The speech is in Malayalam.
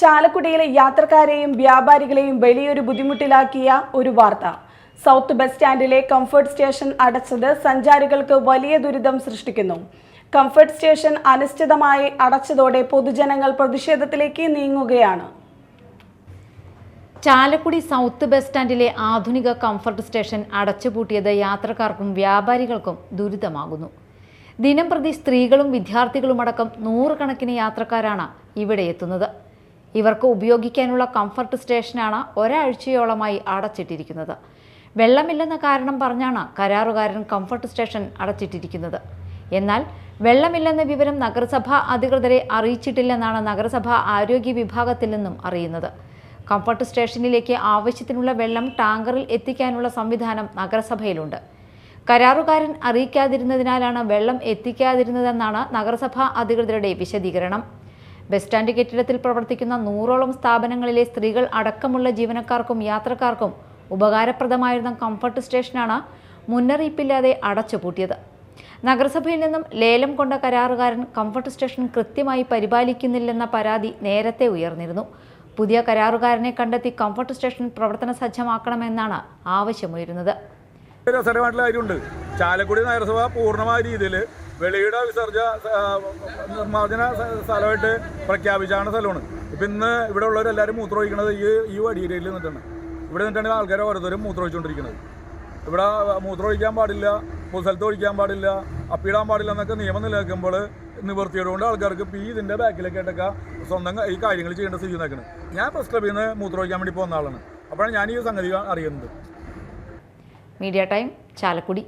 ചാലക്കുടിയിലെ യാത്രക്കാരെയും വ്യാപാരികളെയും വലിയൊരു ബുദ്ധിമുട്ടിലാക്കിയ ഒരു വാർത്ത. സൗത്ത് ബസ് സ്റ്റാൻഡിലെ കംഫർട്ട് സ്റ്റേഷൻ അടച്ചത് സഞ്ചാരികൾക്ക് വലിയ ദുരിതം സൃഷ്ടിക്കുന്നു. കംഫർട്ട് സ്റ്റേഷൻ അനിശ്ചിതമായി അടച്ചതോടെ പൊതുജനങ്ങൾ പ്രതിഷേധത്തിലേക്ക് നീങ്ങുകയാണ്. ചാലക്കുടി സൗത്ത് ബസ് സ്റ്റാൻഡിലെ ആധുനിക കംഫർട്ട് സ്റ്റേഷൻ അടച്ചുപൂട്ടിയത് യാത്രക്കാർക്കും വ്യാപാരികൾക്കും ദുരിതമാകുന്നു. ദിനംപ്രതി സ്ത്രീകളും വിദ്യാർത്ഥികളുമടക്കം നൂറുകണക്കിന് യാത്രക്കാരാണ് ഇവിടെ എത്തുന്നത്. ഇവർക്ക് ഉപയോഗിക്കാനുള്ള കംഫർട്ട് സ്റ്റേഷനാണ് ഒരാഴ്ചയോളമായി അടച്ചിട്ടിരിക്കുന്നത്. വെള്ളമില്ലെന്ന കാരണം പറഞ്ഞാണ് കരാറുകാരൻ കംഫർട്ട് സ്റ്റേഷൻ അടച്ചിട്ടിരിക്കുന്നത്. എന്നാൽ വെള്ളമില്ലെന്ന വിവരം നഗരസഭാ അധികൃതരെ അറിയിച്ചിട്ടില്ലെന്നാണ് നഗരസഭാ ആരോഗ്യ വിഭാഗത്തിൽ നിന്നും അറിയുന്നത്. കംഫർട്ട് സ്റ്റേഷനിലേക്ക് ആവശ്യത്തിനുള്ള വെള്ളം ടാങ്കറിൽ എത്തിക്കാനുള്ള സംവിധാനം നഗരസഭയിലുണ്ട്. കരാറുകാരൻ അറിയിക്കാതിരുന്നതിനാലാണ് വെള്ളം എത്തിക്കാതിരുന്നതെന്നാണ് നഗരസഭാ അധികൃതരുടെ വിശദീകരണം. ബസ് സ്റ്റാൻഡ് കെട്ടിടത്തിൽ പ്രവർത്തിക്കുന്ന നൂറോളം സ്ഥാപനങ്ങളിലെ സ്ത്രീകൾ അടക്കമുള്ള ജീവനക്കാർക്കും യാത്രക്കാർക്കും ഉപകാരപ്രദമായിരുന്ന കംഫർട്ട് സ്റ്റേഷനാണ് മുന്നറിയിപ്പില്ലാതെ അടച്ചുപൂട്ടിയത്. നഗരസഭയിൽ നിന്നും ലേലം കൊണ്ട കരാറുകാരൻ കംഫർട്ട് സ്റ്റേഷൻ കൃത്യമായി പരിപാലിക്കുന്നില്ലെന്ന പരാതി നേരത്തെ ഉയർന്നിരുന്നു. പുതിയ കരാറുകാരനെ കണ്ടെത്തി കംഫർട്ട് സ്റ്റേഷൻ പ്രവർത്തന സജ്ജമാക്കണമെന്നാണ് ആവശ്യമുയരുന്നത്. ചാലക്കുടി നഗരസഭ പൂർണമായ രീതിയിൽ വെളിയുടെ വിസർജ നിർമ്മാർജന സ്ഥലമായിട്ട് പ്രഖ്യാപിച്ചാണ് സ്ഥലമാണ് ഇപ്പം ഇന്ന് ഇവിടെ ഉള്ളവരെല്ലാവരും മൂത്രമൊഴിക്കുന്നത് ഈ ഈ വടിയേരിയയിൽ നിന്നിട്ടാണ്. ഇവിടെ നിന്നിട്ടാണ് ആൾക്കാർ ഓരോരുത്തരും മൂത്രമൊഴിച്ചുകൊണ്ടിരിക്കുന്നത് ഇവിടെ മൂത്രമൊഴിക്കാൻ പാടില്ല പൊതുസ്ഥലത്ത് ഒഴിക്കാൻ പാടില്ല അപ്പിടാൻ പാടില്ല എന്നൊക്കെ നിയമം നിലനിൽക്കുമ്പോൾ നിവർത്തിയതുകൊണ്ട് ആൾക്കാർക്ക് ഈ ഇതിന്റെ ബാക്കിലേക്കായിട്ടൊക്കെ സ്വന്തം ഈ കാര്യങ്ങൾ ചെയ്യേണ്ട സ്ഥിതി നിൽക്കുന്നത് ഞാൻ പ്രസ് ക്ലബിൽ നിന്ന് മൂത്രമൊഴിക്കാൻ വേണ്ടി പോകുന്ന ആളാണ്. അപ്പോഴാണ് ഞാൻ ഈ സംഗതി അറിയുന്നത്. Media time Chalakudy.